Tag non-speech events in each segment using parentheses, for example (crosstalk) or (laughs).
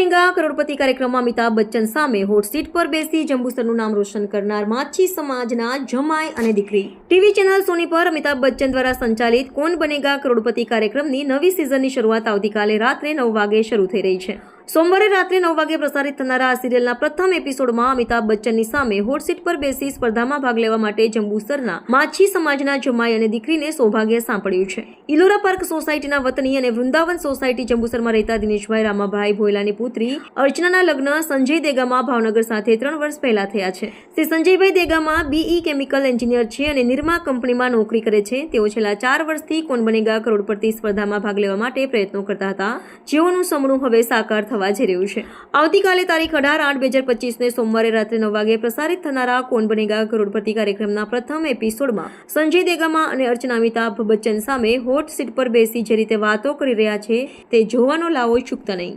બનેગા કરોડપતિ કાર્યક્રમમાં અમિતાભ બચ્ચન સામે hot seat પર બેસી જંબુસરનું નામ રોશન કરનાર માછી સમાજના જમાઈ અને દીકરી. ટીવી ચેનલ સોની પર અમિતાભ બચ્ચન દ્વારા સંચાલિત કોણ બનેગા કરોડપતિ કાર્યક્રમની નવી સિઝનની શરૂઆત આવતીકાલે રાત્રે નવ વાગે શરૂ થઈ રહી છે. સોમવારે રાત્રે નવ વાગે પ્રસારિત થનારા આ સિરિયલના પ્રથમ એપિસોડમાં અમિતાભ બચ્ચનની સામે હોટ સીટ પર બેસી સ્પર્ધામાં ભાગ લેવા માટે જંબુસરના માછી સમાજના જમાઈ અને દીકરીને સૌભાગ્ય સાંપડ્યું છે. ઇલોરા પાર્ક સોસાયટીના વતની અને વૃંદાવન સોસાયટી જંબુસરમાં રહેતા દિનેશભાઈ રામાભાઈ ભોયલાની પુત્રી અર્ચનાના લગ્ન સંજય દેગામાં ભાવનગર સાથે ત્રણ વર્ષ પહેલા થયા છે. તે સંજયભાઈ દેગામાં બીઈ કેમિકલ એન્જિનિયર છે અને નિર્મા કંપનીમાં નોકરી કરે છે. તેઓ છેલ્લા ચાર વર્ષથી કોણ બનેગા કરોડપતિ સ્પર્ધામાં ભાગ લેવા માટે પ્રયત્નો કરતા હતા. જેઓનું સમણું હવે સાકાર થવા જઈ રહ્યું છે આવતીકાલે તારીખ અઢાર આઠ બે હજાર પચીસને સોમવારે રાત્રે નવ વાગે પ્રસારિત થનારા કોણ બનેગા કરોડપતિ કાર્યક્રમના પ્રથમ એપિસોડમાં સંજય દેગામા અને અર્ચના અમિતાભ બચ્ચન સામે હોટ સીટ પર બેસી જે રીતે વાતો કરી રહ્યા છે તે જોવાનો લાવો ચૂકતા નહીં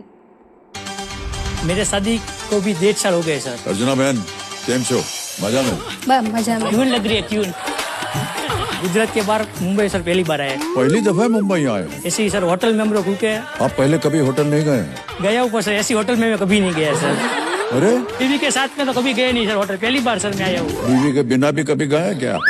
मेरे शादी को भी डेढ़ साल हो गए सर अर्जुना बहन केम છો મજા में ब- मजा में क्यून लग रही है क्यून गुजरात के बाहर मुंबई सर पहली बार आए। पहली दफ़ा मुंबई आए। ऐसे ही सर होटल में हम लोग रुके। आप पहले कभी होटल नहीं गए? गया ऊपर सर ऐसी होटल में मैं कभी नहीं गया सर। अरे? बीवी के साथ में तो कभी गए नहीं सर होटल पहली बार सर मैं आया हूँ। बीवी के बिना भी कभी गए क्या? (laughs)